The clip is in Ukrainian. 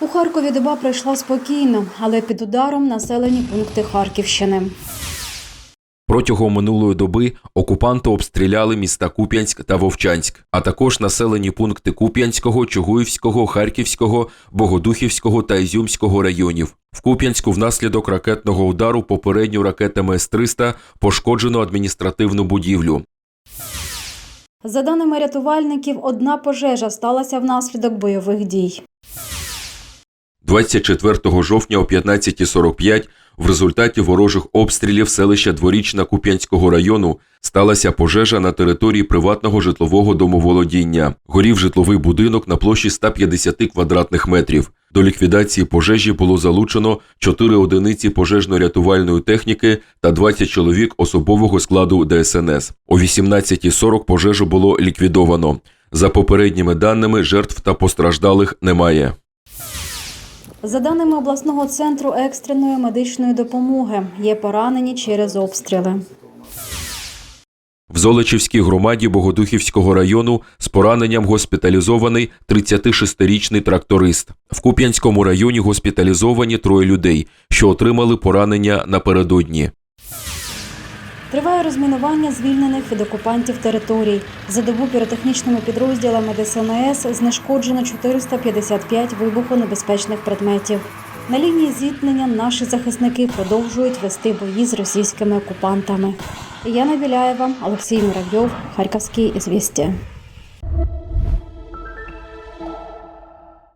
У Харкові доба пройшла спокійно, але під ударом населені пункти Харківщини. Протягом минулої доби окупанти обстріляли міста Куп'янськ та Вовчанськ, а також населені пункти Куп'янського, Чугуївського, Харківського, Богодухівського та Ізюмського районів. В Куп'янську внаслідок ракетного удару попередньо ракетами С-300 пошкоджено адміністративну будівлю. За даними рятувальників, одна пожежа сталася внаслідок бойових дій. 24 жовтня о 15.45 в результаті ворожих обстрілів селища Дворічна Куп'янського району сталася пожежа на території приватного житлового домоволодіння. Горів житловий будинок на площі 150 квадратних метрів. До ліквідації пожежі було залучено 4 одиниці пожежно-рятувальної техніки та 20 чоловік особового складу ДСНС. О 18.40 пожежу було ліквідовано. За попередніми даними, жертв та постраждалих немає. За даними обласного центру екстреної медичної допомоги, є поранені через обстріли. В Золочівській громаді Богодухівського району з пораненням госпіталізований 36-річний тракторист. В Куп'янському районі госпіталізовані троє людей, що отримали поранення напередодні. Триває розмінування звільнених від окупантів територій. За добу піротехнічними підрозділами ДСНС знешкоджено 455 вибухонебезпечних предметів. На лінії зіткнення наші захисники продовжують вести бої з російськими окупантами. Яна Біляєва, Олексій Муравйов, Харківські ізвісті.